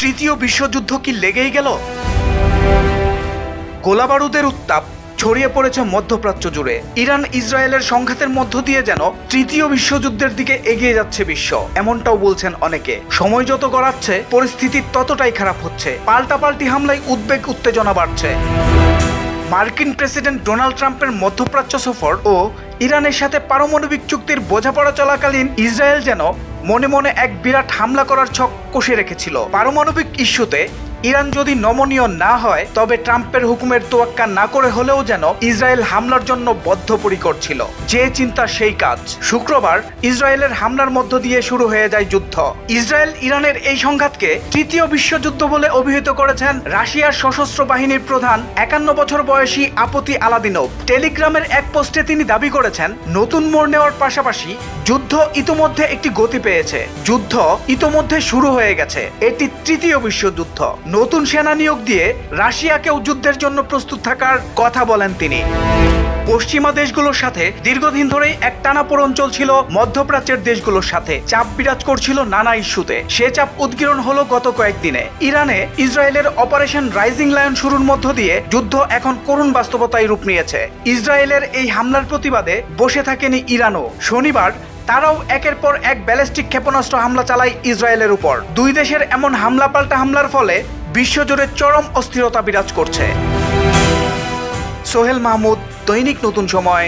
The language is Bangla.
তৃতীয় বিশ্বযুদ্ধ কি লেগেই গেল? গোলাবারুদের উত্তাপ ছড়িয়ে পড়েছে মধ্যপ্রাচ্য জুড়ে। ইরান, ইসরায়েলের সংঘাতের মধ্য দিয়ে যেন তৃতীয় বিশ্বযুদ্ধের দিকে এগিয়ে যাচ্ছে বিশ্ব, এমনটাও বলছেন অনেকে। সময় যত গড়াচ্ছে, পরিস্থিতি ততটাই খারাপ হচ্ছে। পাল্টাপাল্টি হামলায় উদ্বেগ, উত্তেজনা বাড়ছে। মার্কিন প্রেসিডেন্ট ডোনাল্ড ট্রাম্পের মধ্যপ্রাচ্য সফর ও ইরানের সাথে পারমাণবিক চুক্তির বোঝাপড়া চলাকালীন ইসরায়েল যেন মনে মনে এক বিরাট হামলা করার ছক কষে রেখেছিল। পারমাণবিক ইস্যুতে ইরান যদি নমনীয় না হয়, তবে ট্রাম্পের হুকুমের তোয়াক্কা না করে হলেও যেন ইসরায়েল হামলার জন্য বদ্ধপরিকর ছিল। যে চিন্তা সেই কাজ। শুক্রবার ইসরায়েলের হামলার মধ্য দিয়ে শুরু হয়ে যায় যুদ্ধ। ইসরায়েল ইরানের এই সংঘাতকে তৃতীয় বিশ্বযুদ্ধ বলে অভিহিত করেছেন রাশিয়ার সশস্ত্র বাহিনীর প্রধান একান্ন বছর বয়সী আপতি আলাদিনভ টেলিগ্রামের এক পোস্টে তিনি দাবি করেছেন, নতুন মোড় নেওয়ার পাশাপাশি যুদ্ধ ইতোমধ্যে একটি গতি পেয়েছে। যুদ্ধ ইতোমধ্যে শুরু হয়ে গেছে। এটি তৃতীয় বিশ্বযুদ্ধ। নতুন সেনা নিয়োগ দিয়ে রাশিয়াকেও যুদ্ধের জন্য প্রস্তুত থাকার কথা বলেন তিনি। পশ্চিমা দেশগুলোর সাথে দীর্ঘদিন ধরেই এক টানাপোড়ন চলছিল মধ্যপ্রাচ্যের দেশগুলোর সাথে। চাপ বিরাজ করছিল নানা ইস্যুতে। সে চাপ উদ্গীরণ হলো গত কয়েকদিনে। ইরানে ইসরায়েলের অপারেশন রাইজিং লায়ন শুরুর মধ্য দিয়ে যুদ্ধ এখন করুণ বাস্তবতায় রূপ নিয়েছে। ইসরায়েলের এই হামলার প্রতিবাদে বসে থাকেনি ইরানও। শনিবার তারাও একের পর এক ব্যালিস্টিক ক্ষেপণাস্ত্র হামলা চালায় ইসরায়েলের উপর। দুই দেশের এমন হামলা পাল্টা হামলার ফলে বিশ্বজুড়ে চরম অস্থিরতা বিরাজ করছে। সোহেল মাহমুদ দৈনিক নতুন সময়।